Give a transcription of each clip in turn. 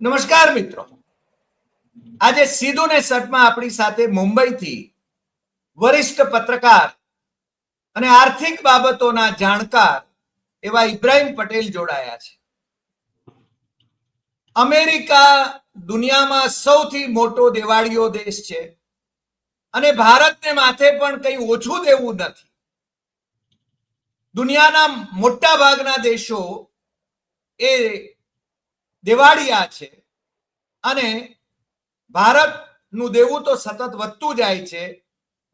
નમસ્કાર મિત્રો. આજે સીધું ને સટમાં આપણી સાથે મુંબઈથી વરિષ્ઠ પત્રકાર અને આર્થિક બાબતોના જાણકાર એવા ઇબ્રાહિમ પટેલ જોડાયા છે. અમેરિકા દુનિયામાં સૌથી મોટો દેવાળીઓ દેશ છે અને ભારતને માથે પણ કંઈ ઓછું દેવું નથી. દુનિયાના મોટા ભાગના દેશો એ દિવાળિયા છે. અને ભારતનું દેવું તો સતત વધતું જાય છે.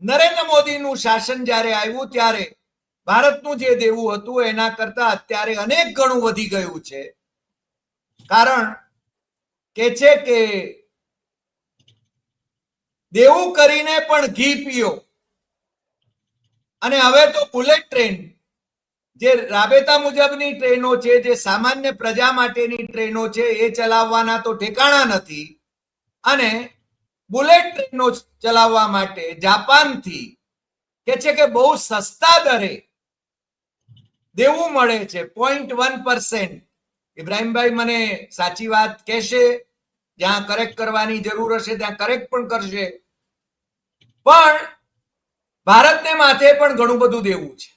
નરેન્દ્ર મોદીનું શાસન જ્યારે આવ્યું ત્યારે ભારતનું જે દેવું હતું એના કરતા અત્યારે અનેક ગણું વધી ગયું છે. કારણ કે છે કે દેવું કરીને પણ ઘી પીઓ. અને હવે તો બુલેટ ટ્રેન જે રાબેતા મુજબની ટ્રેનો છે, જે સામાન્ય પ્રજા માટેની ટ્રેનો છે, એ ચલાવવાના તો ઠેકાણા નથી. અને બુલેટ ટ્રેનો ચલાવવા માટે જાપાનથી કે છે કે બહુ સસ્તા દરે દેવું મળે છે પોઈન્ટ વન પર્સન્ટ ઇબ્રાહીમભાઈ મને સાચી વાત કહેશે, જ્યાં કરેક્ટ કરવાની જરૂર હશે, ત્યાં કરેક્ટ પણ કરશે. પણ ભારતને માથે પણ ઘણું બધું દેવું છે.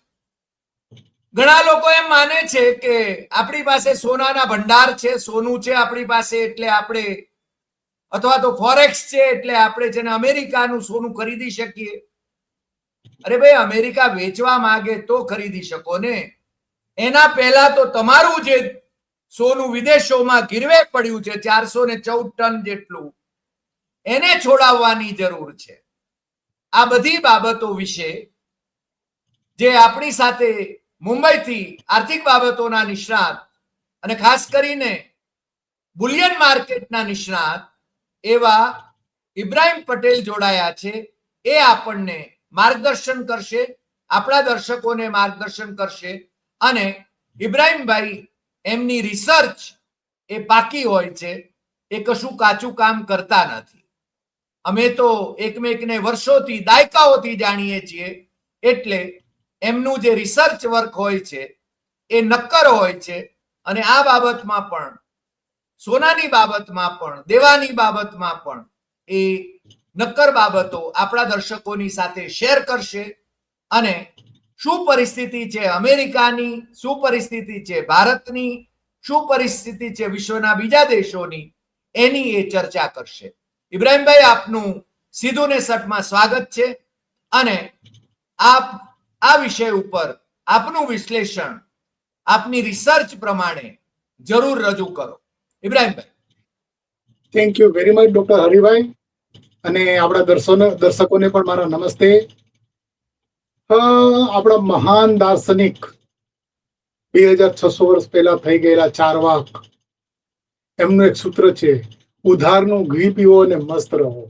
ઘણા લોકો એમ માને છે કે આપણી પાસે સોનાના ભંડાર છે, સોનું છે આપણી પાસે એટલે આપણે, અથવા તો ફોરેક્સ છે એટલે આપણે જેને અમેરિકાનું સોનું ખરીદી શકીએ. અરે ભાઈ, અમેરિકા વેચવા માંગે તો ખરીદી શકો ને. એના પહેલા તો તમારું જે સોનું વિદેશોમાં ગીરવે પડ્યું છે, ચારસો ને ચૌદ ટન જેટલું, એને છોડાવવાની જરૂર છે. આ બધી બાબતો વિશે જે આપણી સાથે મુંબઈથી આર્થિક બાબતોના નિષ્ણાત અને ખાસ કરીને બુલિયન માર્કેટના નિષ્ણાત એવા ઇબ્રાહિમ પટેલ જોડાયા છે. એ આપણને માર્ગદર્શન કરશે, આપણા દર્શકોને માર્ગદર્શન કરશે અને ઇબ્રાહિમભાઈ એમની રિસર્ચ એ પાકી હોય છે. એ કશું કાચું કામ કરતા નથી. અમે તો એકમેકને વર્ષોથી દાયકાઓથી જાણીએ છીએ. એટલે એમનું જે રિસર્ચ વર્ક હોય છે, એ નક્કર હોય છે અને આ બાબતમાં પણ, સોનાની બાબતમાં પણ, દેવાની બાબતમાં પણ એ નક્કર બાબતો આપણા દર્શકોની સાથે શેર કરશે અને શું પરિસ્થિતિ છે અમેરિકાની, શું પરિસ્થિતિ છે ભારતની, શું પરિસ્થિતિ છે વિશ્વના બીજા દેશોની, એની એ ચર્ચા કરશે. ઇબ્રાહીમભાઈ આપનું સીધું ને સટમાં સ્વાગત છે અને આપ આ વિષય ઉપર આપનું વિશ્લેષણ, આપની રિસર્ચ પ્રમાણે જરૂર રજૂ કરો. ઇબ્રાહીમભાઈ. Thank you very much doctor Haribhai અને આપણા દર્શનો, દર્શકોને પણ મારા નમસ્તે. આપણા મહાન દાર્શનિક બે હજાર છસો વર્ષ પહેલા થઈ ગયેલા ચાર વાક એમનું એક સૂત્ર છે, ઉધારનું ઘી પીવો અને મસ્ત રહો.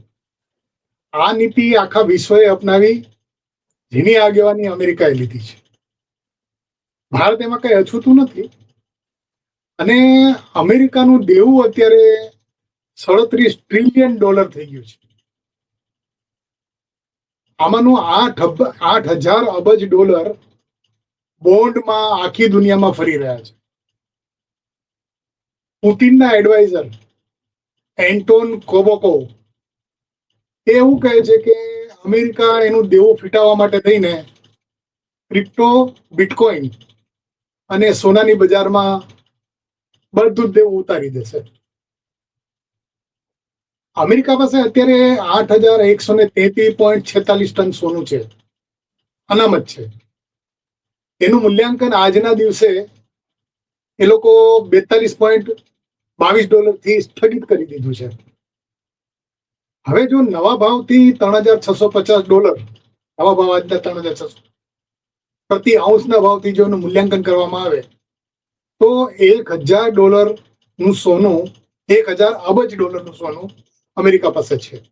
આ નીતિ આખા વિશ્વએ અપનાવી. જેની આગેવાની અમેરિકાએ લીધી છે. ભારત એમાં કઈ અછૂતું નથી. અને અમેરિકાનું દેવું અત્યારે સડત્રીસ ટ્રિલિયન ડોલર થઈ ગયું છે. આમાંનું આઠ આઠ હજાર અબજ ડોલર બોન્ડમાં આખી દુનિયામાં ફરી રહ્યા છે. પુતિનના એડવાઇઝર એન્ટોન કોબોકો એવું કહે છે કે અમેરિકા એનું દેવું ફીટાવવા માટે થઈને ક્રિપ્ટો બિટકોઇન અને સોનાની બજારમાં બધું જ દેવું ઉતારી દેશે. અમેરિકા પાસે અત્યારે આઠ હજાર એકસો ને તેત્રીસ પોઈન્ટ છેતાલીસ ટન સોનું છે. અનામત છે. એનું મૂલ્યાંકન આજના દિવસે એ લોકો બેતાલીસ પોઈન્ટ બાવીસ ડોલરથી સ્થગિત કરી દીધું છે. હવે જો નવા ભાવથી ત્રણ હજાર છસો પચાસ ડોલર, નવા ભાવ આજના ત્રણ હજાર છસો, પ્રતિ આઉન્સના ભાવથી જો એનું મૂલ્યાંકન કરવામાં આવે, તો એક હજાર ડોલરનું સોનું, એક હજાર અબજ ડોલરનું સોનું અમેરિકા પાસે છે.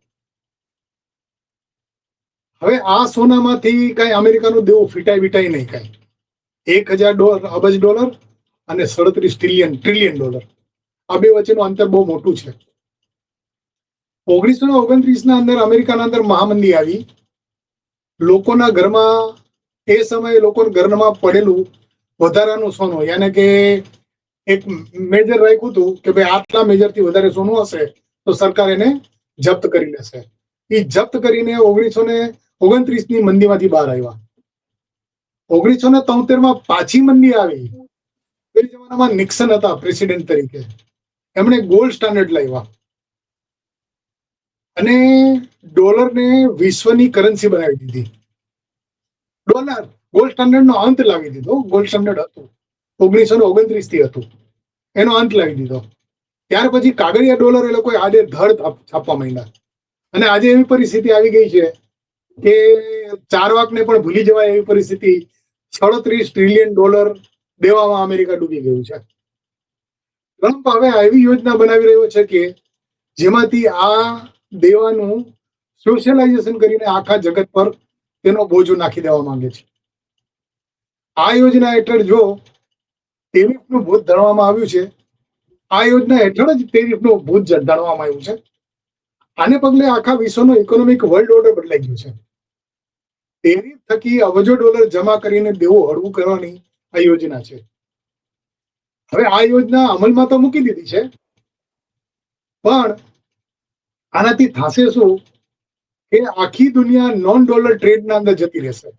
હવે આ સોનામાંથી કઈ અમેરિકાનું દેવું ફીટાઈ વિટાઈ નહીં કઈ. એક હજાર ડોલર અબજ ડોલર અને સડત્રીસ ટ્રિલિયન ટ્રિલિયન ડોલર. આ બે વચ્ચેનું અંતર બહુ મોટું છે. ઓગણીસો ઓગણત્રીસ ના અંદર અમેરિકાના અંદર મહામંદી આવી. લોકોના ઘરમાં એ સમયે લોકોના ઘરમાં પડેલું વધારાનું સોનું. યાને કે એક મેજર રાખ્યું હતું કે ભાઈ આટલા મેજરથી વધારે સોનું હશે તો સરકાર એને જપ્ત કરી લેશે. એ જપ્ત કરીને ઓગણીસો ને ઓગણત્રીસની મંદીમાંથી બહાર આવ્યા. ઓગણીસો ને તોતેરમાં પાછી મંદી આવી. એ જમાનામાં નિક્સન હતા પ્રેસિડેન્ટ તરીકે. એમણે ગોલ્ડ સ્ટાન્ડર્ડ લાવ્યા. અને ડોલરને વિશ્વની કરન્સી બનાવી દીધી. ડોલર ગોલ્ડ સ્ટાન્ડર્ડનો અંત લાવી દીધો. ગોલ્ડ સ્ટાન્ડર્ડ હતું. ઓગણીસો ને ઓગણત્રીસથી હતું. એનો અંત લાવી દીધો. ત્યાર પછી કાગળિયા ડોલર એ લોકોએ આડે ધડ છાપવા માંડ્યા. અને આજે એવી પરિસ્થિતિ આવી ગઈ છે કે ચાર વાકને પણ ભૂલી જવાય એવી પરિસ્થિતિ. સડત્રીસ ટ્રિલિયન ડોલર દેવામાં અમેરિકા ડૂબી ગયું છે. ટ્રમ્પ હવે એવી યોજના બનાવી રહ્યો છે કે જેમાંથી આ દેવાનું સોશિયલાઇઝેશન કરીને આખા જગત પર તેનો બોજો નાખી દેવા માંગે છે. આ યોજના હેઠળ જો ટેરિફનું ભૂત ધરવામાં આવ્યું છે, આ યોજના હેઠળ જ ટેરિફનું ભૂત ધરવામાં આવ્યું છે. આને પગલે આખા વિશ્વનો ઇકોનોમિક વર્લ્ડ ઓર્ડર બદલાઈ ગયું છે. ટેરિફ થકી અબજો ડોલર જમા કરીને દેવું હળવું કરવાની આ યોજના છે. હવે આ યોજના અમલમાં તો મૂકી દીધી છે, પણ આનાથી થશે શું? કે આખી દુનિયા નોન ડોલર ટ્રેડના અંદર જતી રહેશે.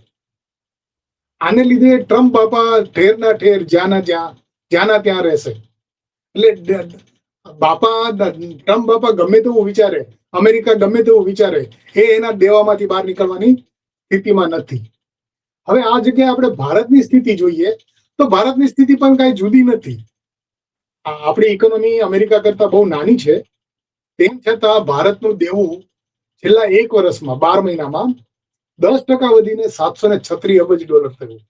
આને લીધે ટ્રમ્પ બાપા ઠેરના ઠેર, જ્યાંના જ્યાં, જ્યાંના ત્યાં રહેશે. એટલે બાપા ટ્રમ્પ બાપા ગમે તેવું વિચારે, અમેરિકા ગમે તેવું વિચારે, એ એના દેવામાંથી બહાર નીકળવાની સ્થિતિમાં નથી. હવે આ જગ્યાએ આપણે ભારતની સ્થિતિ જોઈએ, તો ભારતની સ્થિતિ પણ કાંઈ જુદી નથી. આપણી ઇકોનોમી અમેરિકા કરતા બહુ નાની છે. તેમ છતાં ભારતનું દેવું છેલ્લા એક વર્ષમાં, બાર મહિનામાં દસ ટકા વધીને સાતસો ને છત્રીસ અબજ ડોલર થયું.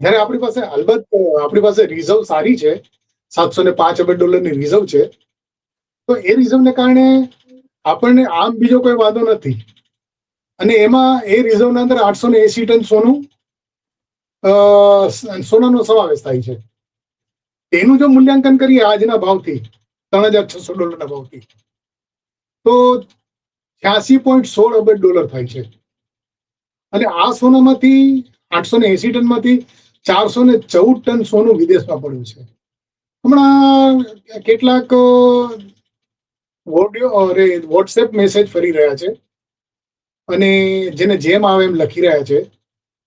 જ્યારે આપણી પાસે અલબત્ત, આપણી પાસે રિઝર્વ સારી છે, સાતસો ને પાંચ અબજ ડોલરની રિઝર્વ છે, તો એ રિઝર્વને કારણે આપણને આમ બીજો કોઈ વાંધો નથી. અને એમાં એ રિઝર્વના અંદર આઠસો ને એસી ટન સોનું સોનાનો સમાવેશ થાય છે. તેનું જો મૂલ્યાંકન કરીએ આજના ભાવથી ત્રણ હજાર છસો ડોલરના ભાવથી. તો છ્યાસી પોઈન્ટ સોળ અબજ ડોલર થાય છે. અને આ સોનામાંથી આઠસો ને એસી ટનમાંથી ચારસો ને ચૌદ ટન સોનું વિદેશમાં પડ્યું છે. હમણાં કેટલાક અરે, વોટ્સએપ મેસેજ ફરી રહ્યા છે. અને જેને જેમ આવે એમ લખી રહ્યા છે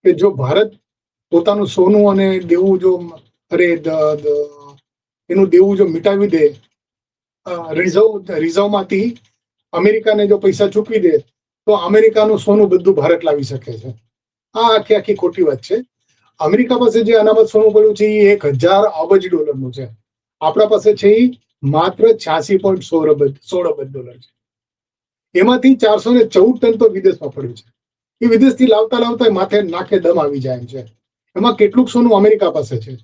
કે જો ભારત પોતાનું સોનું અને દેવું જો, અરે એનું દેવું જો મિટાવી દે રિઝર્વ, રિઝર્વમાંથી અમેરિકાને જો પૈસા ચૂકવી દે, તો અમેરિકાનું સોનું બધું ભારત લાવી શકે છે. આ આખી આખી ખોટી વાત છે. અમેરિકા પાસે જે અનામત સોનું પડ્યું છે, એ એક હજાર અબજ ડોલરનું છે. આપણા પાસે છે એ માત્ર છ્યાસી પોઈન્ટ સોળ અબજ સોળ અબજ ડોલર છે. એમાંથી ચારસો ને ચૌદ ટન તો વિદેશમાં પડ્યું છે. એ વિદેશથી લાવતા લાવતા માથે નાખે દમ આવી જાય છે. એમાં કેટલુંક સોનું અમેરિકા પાસે છે.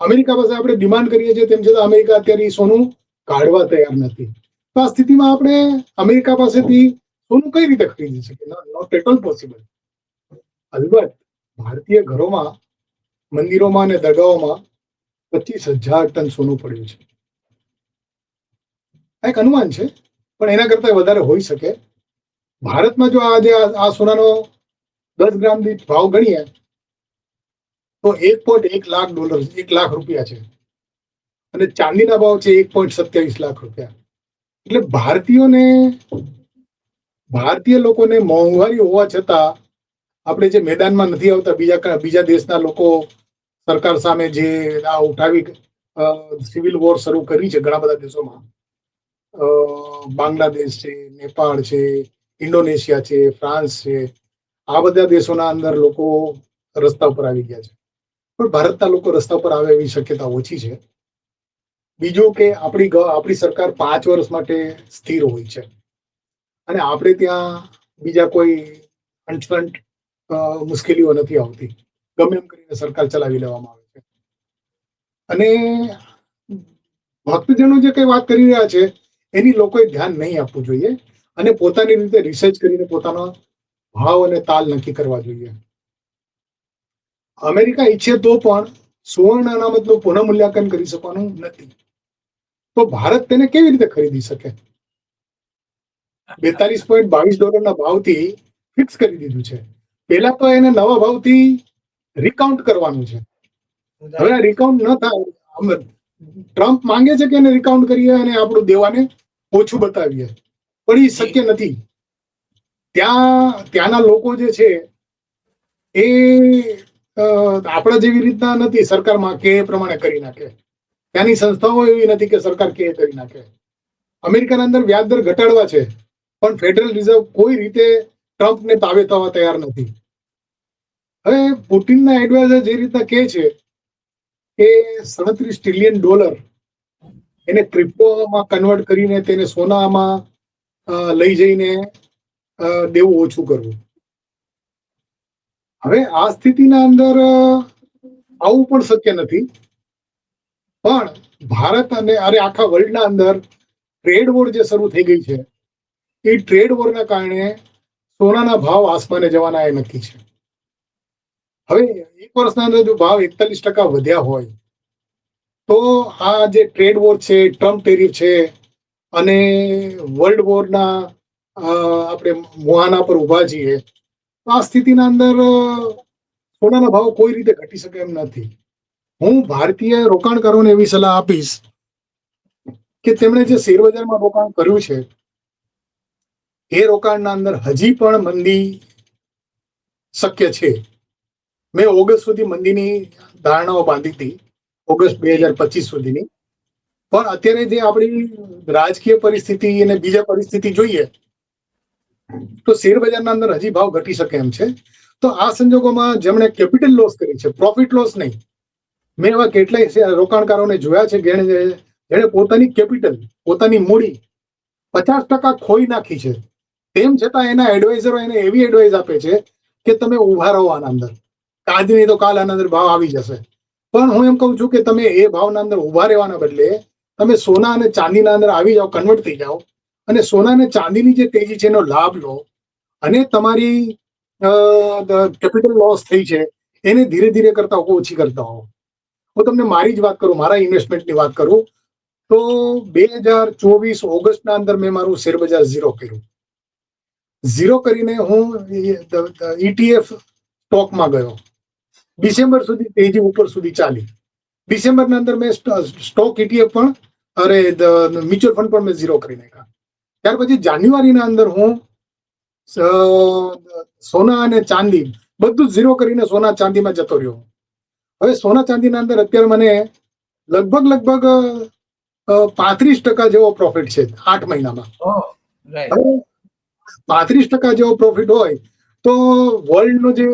અમેરિકા પાસે આપણે ડિમાન્ડ કરીએ છીએ તેમ છતાં અમેરિકા અત્યારે એ સોનું કાઢવા તૈયાર નથી. તો આ સ્થિતિમાં આપણે અમેરિકા પાસેથી સોનું કઈ રીતે ખરીદી શકીએ? નોટ એટ ઓલ પોસિબલ અલબત્ત, ભારતીય ઘરોમાં, મંદિરોમાં અને દરગાહોમાં પચીસ હજાર ટન સોનું પડ્યું છે. આ એક અનુમાન છે, પણ એના કરતા વધારે હોઈ શકે. ભારતમાં જો આજે આ સોનાનો દસ ગ્રામ દીઠ ભાવ ગણીએ, તો એક પોઈન્ટ એક લાખ ડોલર, એક લાખ રૂપિયા છે. અને ચાંદીના ભાવ છે એક પોઈન્ટ સત્યાવીસ લાખ રૂપિયા. એટલે ભારતીયોને, ભારતીય લોકોને મોંઘવારી હોવા છતાં આપણે જે મેદાનમાં નથી આવતા, બીજા બીજા દેશના લોકો સરકાર સામે જે આ ઉઠાવી સિવિલ વોર શરૂ કરી છે ઘણા બધા દેશોમાં. બાંગ્લાદેશ છે, નેપાળ છે, ઇન્ડોનેશિયા છે, ફ્રાન્સ છે, આ બધા દેશોના અંદર લોકો રસ્તા ઉપર આવી ગયા છે. પણ ભારતના લોકો રસ્તા પર આવે એવી શક્યતા ઓછી છે. બીજું કે આપણી આપણી સરકાર પાંચ વર્ષ માટે સ્થિર હોય છે. અને આપણે ત્યાં બીજા કોઈ અણસંટ મુશ્કેલીઓ નથી આવતી. ગમે એમ કરીને સરકાર ચલાવી લેવામાં આવે છે. અને ભક્તજનો જે કઈ વાત કરી રહ્યા છે, એની લોકોએ ધ્યાન નહીં આપવું જોઈએ અને પોતાની રીતે રિસર્ચ કરીને પોતાનો ભાવ અને તાલ નક્કી કરવા જોઈએ. અમેરિકા ઈચ્છે તો પણ સુવર્ણ અનામતનું પુનઃમૂલ્યાંકન કરી શકવાનું નથી. તો ભારત તેને કેવી રીતે ખરીદી શકે? બેતાલીસ પોઈન્ટ બાવીસ ડોલરના ભાવથી ફિક્સ કરી દીધું છે. પહેલા તો એને નવા ભાવથી રિકાઉન્ટ કરવાનું છે. હવે રિકાઉન્ટ ન થાય ટ્રમ્પ માંગે છે કે એને રિકાઉન્ટ કરીએ અને આપણું દેવાને ઓછું બતાવીએ. પણ એ શક્ય નથી. ત્યાં, ત્યાંના લોકો જે છે, એ આપણા જેવી રીતના નથી સરકારમાં કે એ પ્રમાણે કરી નાખે. ત્યાંની સંસ્થાઓ એવી નથી કે સરકાર કે કરી નાખે અમેરિકાના અંદર વ્યાજ દર ઘટાડવા છે, પણ ફેડરલ રિઝર્વ કોઈ રીતે ટ્રમ્પને તાવે થવા તૈયાર નથી. હવે પુટિનના એડવાઇઝર જે રીતના કહે છે કે સાડત્રીસ ટ્રિલિયન ડોલર એને ક્રિપ્ટોમાં કન્વર્ટ કરીને તેને સોનામાં લઈ જઈને દેવું ઓછું કરવું. હવે આ સ્થિતિના અંદર આવું પણ શક્ય નથી. પણ ભારત અને અરે આખા વર્લ્ડના અંદર ટ્રેડ વોર જે શરૂ થઈ ગઈ છે, એ ટ્રેડ વોરના કારણે સોનાના ભાવ આસમાને જવાના એ નક્કી છે. હવે એક વર્ષના અંદર જો ભાવ એકતાલીસ ટકા વધ્યા હોય, તો આ જે ટ્રેડ વોર છે ટ્રમ્પ ટેરિફ છે, અને વર્લ્ડ વોરના આપણે મુહાના પર ઊભા છીએ, તો આ સ્થિતિના અંદર સોનાના ભાવ કોઈ રીતે ઘટી શકે એમ નથી. હું ભારતીય રોકાણકારોને એવી સલાહ આપીશ કે તેમણે જે શેર બજારમાં રોકાણ કર્યું છે, એ રોકાણના અંદર હજી પણ મંદી શક્ય છે. મેં ઓગસ્ટ સુધી મંદીની ધારણાઓ બાંધી હતી, ઓગસ્ટ બે હજાર પચીસ સુધીની. પણ અત્યારે જે આપણી રાજકીય પરિસ્થિતિ અને બીજા પરિસ્થિતિ જોઈએ, તો શેર બજારના અંદર હજી ભાવ ઘટી શકે એમ છે. તો આ સંજોગોમાં જેમણે કેપિટલ લોસ કરી છે પ્રોફિટ લોસ નહીં મેં એવા કેટલાય રોકાણકારોને જોયા છે, જેણે જેણે પોતાની કેપિટલ પોતાની મૂડી પચાસ ટકા ખોઈ નાખી છે. તેમ છતાં એના એડવાઇઝરો એને એવી એડવાઇસ આપે છે કે તમે ઊભા રહો આના અંદર. આજ નહીં તો કાલ આના અંદર ભાવ આવી જશે. પણ હું એમ કહું છું કે તમે એ ભાવના અંદર ઊભા રહેવાના બદલે તમે સોના અને ચાંદીના અંદર આવી જાઓ કન્વર્ટ થઈ જાઓ અને સોના અને ચાંદીની જે તેજી છે એનો લાભ લો અને તમારી કેપિટલ લોસ થઈ છે, એને ધીરે ધીરે કરતા ઓછી કરતા હો હું તમને મારી જ વાત કરું, મારા ઇન્વેસ્ટમેન્ટની વાત કરું, તો બે હજાર ચોવીસ ઓગસ્ટના અંદર મેં મારું શેર બજાર ઝીરો કર્યું. ઝીરો કરીને હું ઈટીએફ સ્ટોકમાં ગયો. ડિસેમ્બર સુધી, તેજી ઉપર સુધી ચાલી. ડિસેમ્બરના અંદર મેં સ્ટોક ઈટીએફ પણ, અરે મ્યુચ્યુઅલ ફંડ પણ મેં ઝીરો કરી નાખ્યા. ત્યાર પછી જાન્યુઆરીના અંદર હું સોના અને ચાંદી, બધું ઝીરો કરીને સોના ચાંદીમાં જતો રહ્યો. હવે સોના ચાંદીના અંદર અત્યારે મને લગભગ લગભગ પાંત્રીસ ટકા જેવો પ્રોફિટ છે આઠ મહિનામાં. પાંત્રીસ ટકા જેવો પ્રોફિટ હોય તો વર્લ્ડનો જે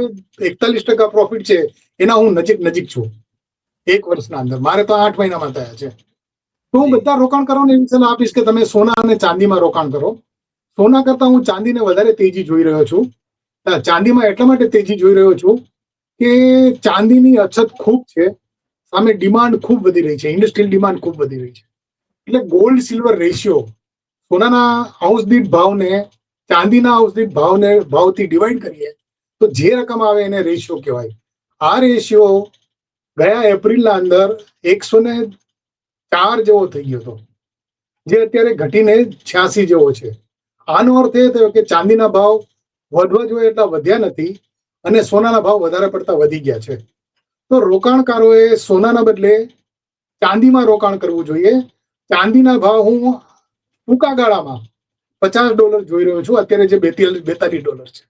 એકતાલીસ ટકા પ્રોફિટ છે એના હું નજીક નજીક છું. એક વર્ષના અંદર. મારે તો આઠ મહિનામાં થયા છે. તો હું બધા રોકાણકારોને એવી સલાહ આપીશ કે તમે સોના અને ચાંદીમાં રોકાણ કરો. સોના કરતા હું ચાંદીને વધારે તેજી જોઈ રહ્યો છું. ચાંદીમાં એટલા માટે તેજી જોઈ રહ્યો છું કે ચાંદીની અછત ખૂબ છે, સામે ડિમાન્ડ ખૂબ વધી રહી છે ઇન્ડસ્ટ્રીયલ ડિમાન્ડ ખૂબ વધી રહી છે. એટલે ગોલ્ડ સિલ્વર રેશિયો સોનાના હાઉસ દીઠ ભાવને, ચાંદીના હાઉસ દીઠ ભાવને, ભાવથી ડિવાઈડ કરીએ, તો જે રકમ આવે એને રેશિયો કહેવાય. આ રેશિયો ગયા એપ્રિલના અંદર એકસો ને ચાર જેવો થઈ ગયો હતો. જે અત્યારે ઘટીને છ્યાસી જેવો છે. આનો અર્થ એ થયો કે ચાંદીના ભાવ વધવા જોઈએ એટલા વધ્યા નથી. અને સોનાના ભાવ વધારે પડતા વધી ગયા છે. તો રોકાણકારોએ સોનાના બદલે ચાંદીમાં રોકાણ કરવું જોઈએ. ચાંદીના ભાવ હું ટૂંકા ગાળામાં પચાસ ડોલર જોઈ રહ્યો છું. અત્યારે જે બેતાલીસ બેતાલીસ ડોલર છે.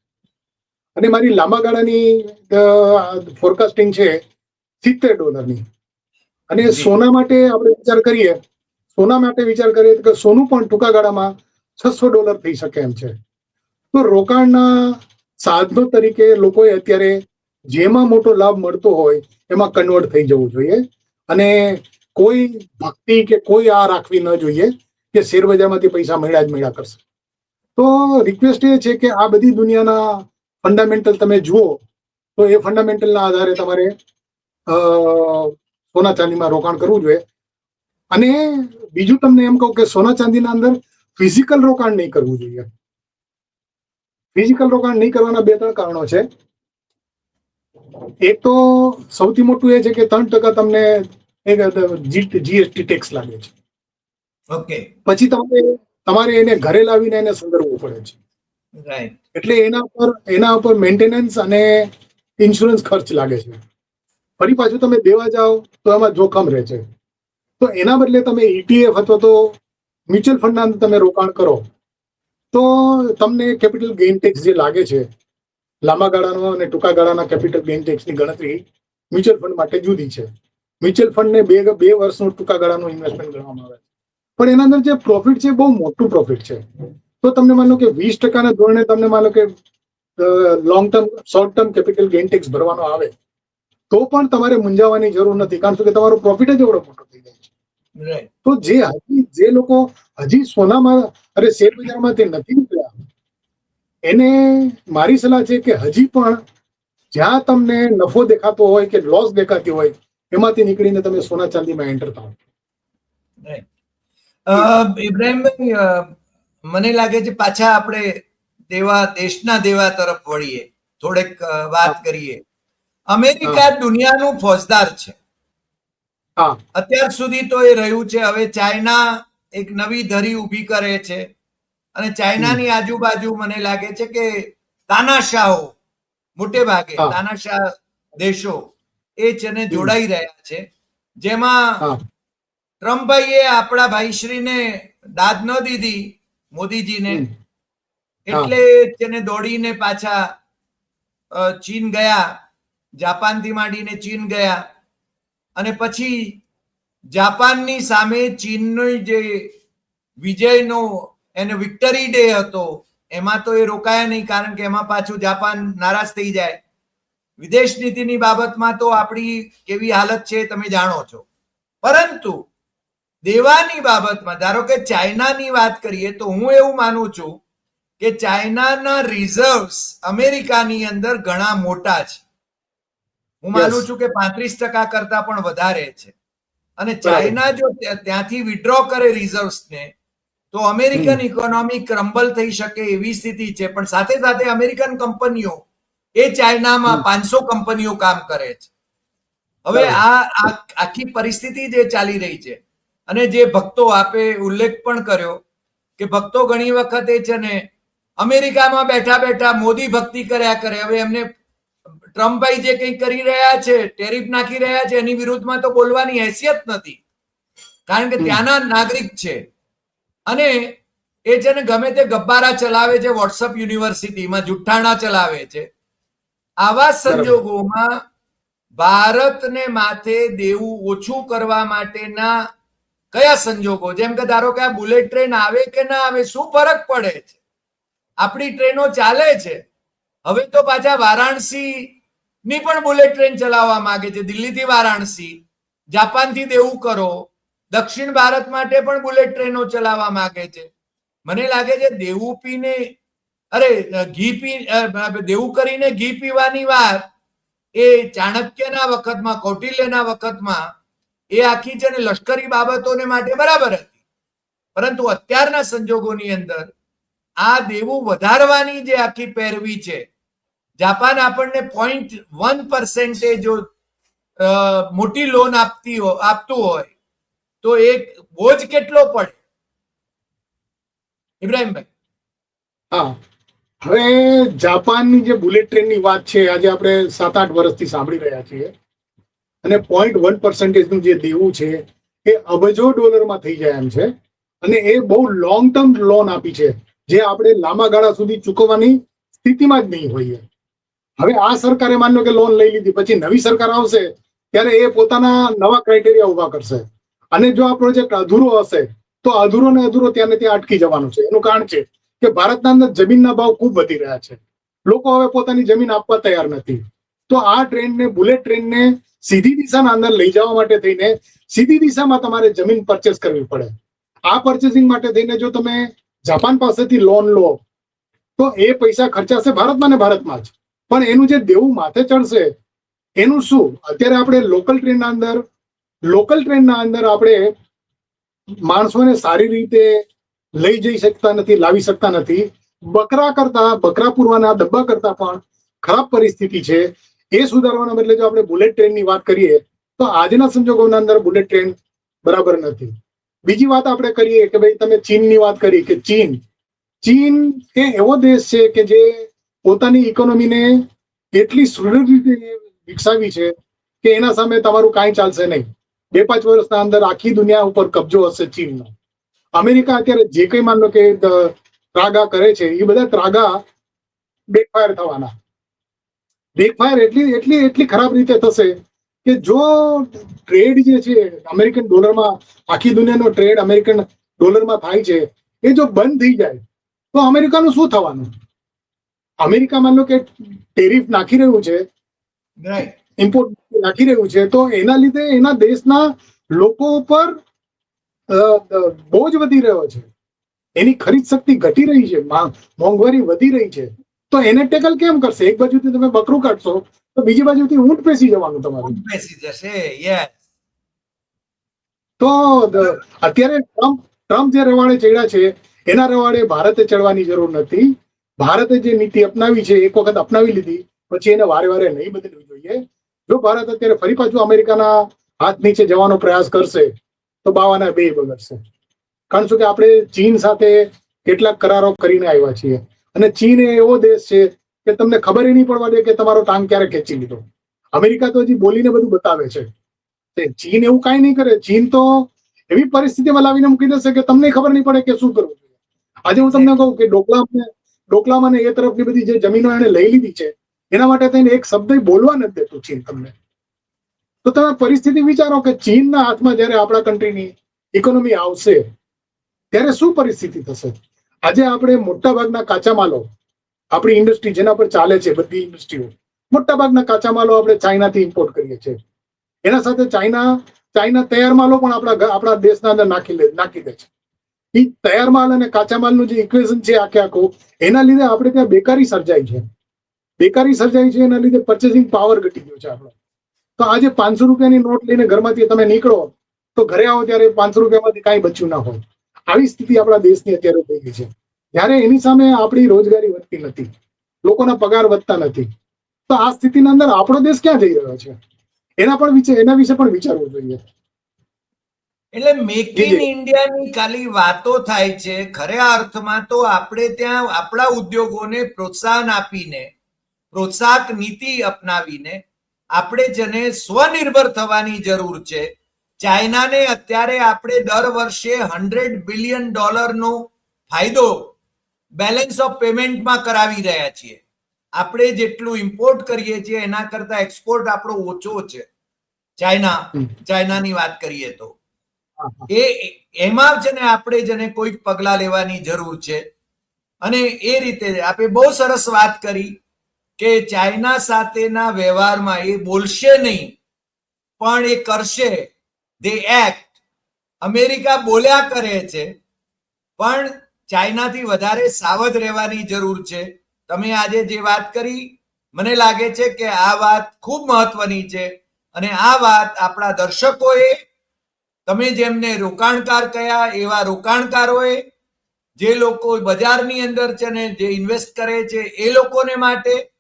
અને મારી લાંબા ગાળાની ફોરકાસ્ટિંગ છે સિત્તેર ડોલરની. અને સોના માટે આપણે વિચાર કરીએ સોના માટે વિચાર કરીએ તો કે સોનું પણ ટૂંકા ગાળામાં છસો ડોલર થઈ શકે એમ છે. તો રોકાણના સાધનો તરીકે લોકોએ અત્યારે જેમાં મોટો લાભ મળતો હોય, એમાં કન્વર્ટ થઈ જવું જોઈએ. અને કોઈ ભક્તિ કે કોઈ આ રાખવી ન જોઈએ કે શેર બજારમાંથી પૈસા મળ્યા જ મળ્યા કરશે. તો રિક્વેસ્ટ એ છે કે આ બધી દુનિયાના ફંડામેન્ટલ તમે જુઓ, તો એ ફંડામેન્ટલના આધારે તમારે સોના ચાંદીમાં રોકાણ કરવું જોઈએ. અને બીજું તમને એમ કહું કે સોના ચાંદીના અંદર ફિઝિકલ રોકાણ નહીં કરવું જોઈએ. ફિઝિકલ રોકાણ નહીં કરવાના બે ત્રણ કારણો છે. એક તો સૌથી મોટું એ છે કે ત્રણ ટકા તમને જીએસટી ટેક્સ લાગે છે. ઓકે. પછી તમારે તમારે એને ઘરે લાવીને એને સંદર્ભવું પડે છે. રાઈટ એટલે એના ઉપર એના ઉપર મેન્ટેનન્સ અને ઇન્સ્યોરન્સ ખર્ચ લાગે છે. ફરી પાછું તમે દેવા જાઓ તો એમાં જોખમ રહે છે. તો એના બદલે તમે ઈટીએફ અથવા તો મ્યુચ્યુઅલ ફંડના અંદર તમે રોકાણ કરો. તો તમને કેપિટલ ગેઇન ટેક્સ જે લાગે છે, લાંબા ગાળાનો અને ટૂંકા ગાળાના કેપિટલ ગેઇન ટેક્સની ગણતરી મ્યુચ્યુઅલ ફંડ માટે જુદી છે. મ્યુચ્યુઅલ ફંડને બે બે વર્ષનું ટૂંકા ગાળાનું ઇન્વેસ્ટમેન્ટ ગણવામાં આવે પણ એના અંદર જે પ્રોફિટ છે બહુ મોટું પ્રોફિટ છે. તો તમને માનો કે વીસ ટકાના ધોરણે તમને માનો કે long term short term capital gain tax ભરવાનો આવે, તો પણ તમારે મૂંઝાવાની જરૂર નથી. કારણ કે તમારો પ્રોફિટ જ એવડો મોટો થઈ જાય. તો જે હજી જે લોકો હજી સોનામાં અરે શેર બજારમાંથી નથી નીકળ્યા એને મારી સલાહ છે કે હજી પણ જ્યાં તમને નફો દેખાતો હોય કે લોસ દેખાતી હોય એમાંથી નીકળીને તમે સોના ચાંદીમાં એન્ટર થાઓ. ઇબ્રાહીમભાઈ અ, મને લાગે છે પાછા આપણે દેવા દેશના દેવા તરફ વળીએ. થોડેક વાત કરીએ. અમેરિકા દુનિયાનું ફોજદાર છે. અત્યાર સુધી તો એ રહ્યું છે હવે ચાઇના એક નવી ધરી ઊભી કરે છે અને ચાઇનાની આજુબાજુ મને લાગે છે કે તાનાશાહો મોટે ભાગે તાનાશાહ દેશો એ છે ને જોડાઈ રહ્યા છે. જેમાં ટ્રમ્પભાઈએ આપણા ભાઈશ્રીને દાદ ન દીધી મોદીજીને. એટલે તેને દોડીને પાછા ચીન ગયા જાપાનથી માંડીને ચીન ગયા. અને પછી જાપાનની સામે ચીનનો જે વિજયનો એને વિક્ટરી ડે હતો, એમાં તો એ રોકાયા નહીં કારણ કે એમાં પાછું જાપાન નારાજ થઈ જાય. વિદેશ નીતિની બાબતમાં તો આપણી કેવી હાલત છે તમે જાણો છો. પરંતુ દેવાની બાબતમાં, ધારો કે ચાઇનાની વાત કરીએ તો હું એવું માનું છું કે ચાઇનાના રિઝર્વ્સ અમેરિકાની અંદર ઘણા મોટા છે. હું માનું છું કે પાંત્રીસ ટકા કરતા પણ વધારે છે. અને ચાઇના જો ત્યાંથી વિડ્રો કરે રિઝર્વ્સને તો અમેરિકન ઇકોનોમી ક્રમ્બલ થઈ શકે એવી સ્થિતિ છે. પણ સાથે સાથે અમેરિકન કંપનીઓ એ ચાઇનામાં પાંચસો કંપનીઓ કામ કરે છે. હવે આ આખી પરિસ્થિતિ જે ચાલી રહી છે અને જે ભક્તો આપે ઉલ્લેખ પણ કર્યો કે ભક્તો ઘણી વખત એ છે ને અમેરિકામાં બેઠા બેઠા મોદી ભક્તિ કર્યા કરે. હવે એમને ટ્રમ્પભાઈ જે કંઈ કરી રહ્યા છે ટેરિફ નાખી રહ્યા છે એની વિરુદ્ધમાં તો બોલવાની હેસિયત નથી. કારણ કે ત્યાંના નાગરિક છે. અને એ છે ને ગમે તે ગબ્બારા ચલાવે છે વોટ્સઅપ યુનિવર્સિટીમાં જુઠ્ઠાણા ચલાવે છે. આવા સંજોગોમાં ભારતને માથે દેવું ઓછું કરવા માટેના કયા સંજોગો? જેમ કે ધારો કે આ બુલેટ ટ્રેન આવે કે ના આવે શું ફરક પડે છે? આપણી ટ્રેનો ચાલે છે. હવે તો પાછા વારાણસી ની પણ બુલેટ ટ્રેન ચલાવવા માંગે છે. દિલ્હીથી વારાણસી, જાપાનથી દેવું કરો દક્ષિણ ભારત માટે પણ બુલેટ ટ્રેનો ચલાવવા માંગે છે. મને લાગે છે દેવું પીને, અરે, ઘી પી દેવું કરીને ઘી પીવાની વાત એ ચાણક્યના વખતમાં, કૌટિલ્યના વખતમાં એ આખી છે ને લશ્કરી બાબતોને માટે બરાબર હતી. પરંતુ અત્યારના સંજોગોની અંદર આ દેવું વધારવાની જે આખી પેરવી છે જાપાન આપણને પોઈન્ટ વન પર્સેન્ટેજ જો મોટી લોન આપતી આપતું હોય, તો એક બોજ કેટલો પડે? ઇબ્રાહીમભાઈ. હા. હવે જાપાનની જે બુલેટ ટ્રેનની વાત છે, આજે આપણે સાત આઠ વર્ષથી સાંભળી રહ્યા છીએ. અને પોઈન્ટ વન પર્સન્ટેજનું જે દેવું છે, એ અબજો ડોલરમાં થઈ જાય એમ છે. અને એ બહુ લોંગ ટર્મ લોન આપી છે, જે આપણે લાંબા ગાળા સુધી ચૂકવવાની સ્થિતિમાં જ નહીં હોઈએ. હવે આ સરકારે માન્યો કે લોન લઈ લીધી, પછી નવી સરકાર આવશે, ત્યારે એ પોતાના નવા ક્રાઇટેરિયા ઊભા કરશે. અને જો આ પ્રોજેક્ટ અધૂરો હશે, તો અધૂરો ને અધૂરો ત્યાં ત્યાં અટકી જવાનું છે. એનું કારણ છે કે ભારતના અંદર જમીનના ભાવ ખૂબ વધી રહ્યા છે. લોકો હવે પોતાની જમીન આપવા તૈયાર નથી. તો આ ટ્રેનને બુલેટ ટ્રેનને સીધી દિશાના અંદર લઈ જવા માટે થઈને, સીધી દિશામાં તમારે જમીન પરચેસ કરવી પડે. આ પરચેસિંગ માટે થઈને જો તમે જાપાન પાસેથી લોન લો, તો એ પૈસા ખર્ચાશે ભારતમાં ને ભારતમાં જ. પણ એનું જે દેવું માથે ચડશે, એનું શું? અત્યારે આપણે લોકલ ટ્રેનના અંદર લોકલ ટ્રેનના અંદર આપણે માણસોને સારી રીતે લઈ જઈ શકતા નથી, લાવી શકતા નથી. બકરા કરતા, બકરા પૂરવાના ડબ્બા કરતા પણ ખરાબ પરિસ્થિતિ છે. એ સુધારવાના બદલે જો આપણે બુલેટ ટ્રેનની વાત કરીએ, તો આજના સંજોગોના અંદર બુલેટ ટ્રેન બરાબર નથી. બીજી વાત આપણે કરીએ કે ભાઈ તમે ચીનની વાત કરી કે ચીન ચીન એ એવો દેશ છે કે જે પોતાની ઇકોનોમીને એટલી સુદૃઢ રીતે વિકસાવી છે કે એના સામે તમારું કાંઈ ચાલશે નહીં. બે પાંચ વર્ષના અંદર આખી દુનિયા ઉપર કબજો હશે ચીનનો. અમેરિકા અત્યારે જે કંઈ માન લો કે ત્રાગા કરે છે, એ બધા ત્રાગા બેકફાયર થવાના. બેકફાયર એટલી એટલી એટલી ખરાબ રીતે થશે કે જો ટ્રેડ જે છે અમેરિકન ડોલરમાં આખી દુનિયાનો ટ્રેડ અમેરિકન ડોલરમાં થાય છે, એ જો બંધ થઈ જાય, તો અમેરિકાનું શું થવાનું? અમેરિકા માન કે ટેરિફ નાખી રહ્યું છે ઇમ્પોર્ટ નાખી રહ્યું છે તો એના લીધે એના દેશના લોકો ઉપર બોજ વધી રહ્યો છે. એની ખરીદ શક્તિ ઘટી રહી છે મોંઘવારી વધી રહી છે. તો એને ટેકલ કેમ કરશે? એક બાજુથી તમે બકરું કાઢશો તો બીજી બાજુથી ઊંટ પેસી જવાનું તમારું. પેસી જશે યસ તો અત્યારે ટ્રમ્પ ટ્રમ્પ જે રવાડે ચડ્યા છે એના રવાડે ભારતે ચડવાની જરૂર નથી. ભારતે જે નીતિ અપનાવી છે, એક વખત અપનાવી લીધી, પછી એને વારે વારે નહીં બદલવી જોઈએ. જો ભારત અત્યારે ફરી પાછું અમેરિકાના હાથ નીચે જવાનો પ્રયાસ કરશે, તો બાવાના બે બગડશે. કારણ શું કે આપણે ચીન સાથે કેટલાક કરારો કરીને આવ્યા છીએ. અને ચીન એ એવો દેશ છે કે તમને ખબર નહીં પડવા દે કે તમારો ટાંગ ક્યારે ખેંચી લીધો. અમેરિકા તો હજી બોલીને બધું બતાવે છે. ચીન એવું કાંઈ નહીં કરે. ચીન તો એવી પરિસ્થિતિમાં લાવીને મૂકી દેશે કે તમને ખબર નહીં પડે કે શું કરવું જોઈએ. આજે હું તમને કહું કે ડોકલામ ડોકલામ ને એ તરફની બધી જે જમીનો એને લઈ લીધી છે, એના માટે થઈને એક શબ્દ બોલવા નથી દેતું ચીન તમને. તો તમે પરિસ્થિતિ વિચારો કે ચીનના હાથમાં જ્યારે આપણા કન્ટ્રીની ઇકોનોમી આવશે, ત્યારે શું પરિસ્થિતિ થશે? આજે આપણે મોટા ભાગના કાચા માલો આપણી ઇન્ડસ્ટ્રી જેના પર ચાલે છે બધી ઇન્ડસ્ટ્રીઓ મોટા ભાગના કાચા માલો આપણે ચાઇનાથી ઇમ્પોર્ટ કરીએ છીએ. એના સાથે ચાઇના ચાઇના તૈયાર માલો પણ આપણા આપણા દેશના અંદર નાખી લે, નાખી દે છે. એ તૈયાર માલ અને કાચા માલનું જે ઇક્વેશન છે આખે આખું, એના લીધે આપણે ત્યાં બેકારી સર્જાઈ છે. બેકારી સર્જાઈ છે, એના લીધે પર્ચેસિંગ પાવર ઘટી ગયો છે આપણો. તો આજે પાંચસો રૂપિયાની નોટ લઈને ઘરમાંથી તમે નીકળો, તો ઘરે આવો ત્યારે પાંચસો રૂપિયામાંથી કાંઈ બચ્યું ના હોય. આવી સ્થિતિ આપણા દેશની અત્યારે થઈ ગઈ છે. જ્યારે એની સામે આપણી રોજગારી વધતી નથી, લોકોના પગાર વધતા નથી, તો આ સ્થિતિના અંદર આપણો દેશ ક્યાં જઈ રહ્યો છે? એના પણ વિશે, એના વિશે પણ વિચારવું જોઈએ. એટલે મેક ઇન. ઇન્ડિયાની ખાલી વાતો થાય છે ખરા અર્થમાં તો આપણે ત્યાં આપણા ઉદ્યોગોને પ્રોત્સાહન આપીને પ્રોત્સાહક નીતિ અપનાવીને આપણે જેને સ્વનિર્ભર થવાની જરૂર છે ચાઇનાને અત્યારે આપણે દર વર્ષે હંડ્રેડ બિલિયન ડોલરનો ફાયદો બેલેન્સ ઓફ પેમેન્ટમાં કરાવી રહ્યા છીએ આપણે જેટલું ઇમ્પોર્ટ કરીએ છીએ એના કરતા એક્સપોર્ટ આપણો ઓછો છે ચાઇના. ચાઇનાની વાત કરીએ તો. એ એમાં છે ને આપણે જેને કોઈ પગલા લેવાની જરૂર છે. અને એ રીતે આપણે બહુ સરસ વાત કરી કે ચાઇના સાથેના વ્યવહારમાં એ બોલશે નહીં, પણ એ કરશે. દે એક્ટ અમેરિકા બોલ્યા કરે છે, પણ ચાઇનાથી વધારે સાવધ રહેવાની જરૂર છે. તમે આજે જે વાત કરી, મને લાગે છે કે આ વાત ખૂબ મહત્વની છે. અને આ વાત આપણા દર્શકોએ તમે જેમને રોકાણકાર કયા એવા રોકાણકારોએ જે લોકો બજારની અંદર છે ને જે ઇન્વેસ્ટ કરે છે, એ લોકોને માટે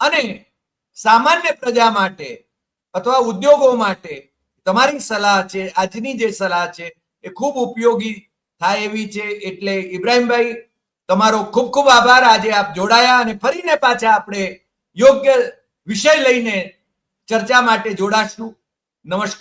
અને સામાન્ય પ્રજા માટે અથવા ઉદ્યોગો માટે તમારી સલાહ છે, આજની જે સલાહ છે, એ ખૂબ ઉપયોગી થાય એવી છે. એટલે ઇબ્રાહીમભાઈ, તમારો ખૂબ ખૂબ આભાર. આજે આપ જોડાયા અને ફરીને પાછા આપણે યોગ્ય વિષય લઈને ચર્ચા માટે જોડાશું. નમસ્કાર.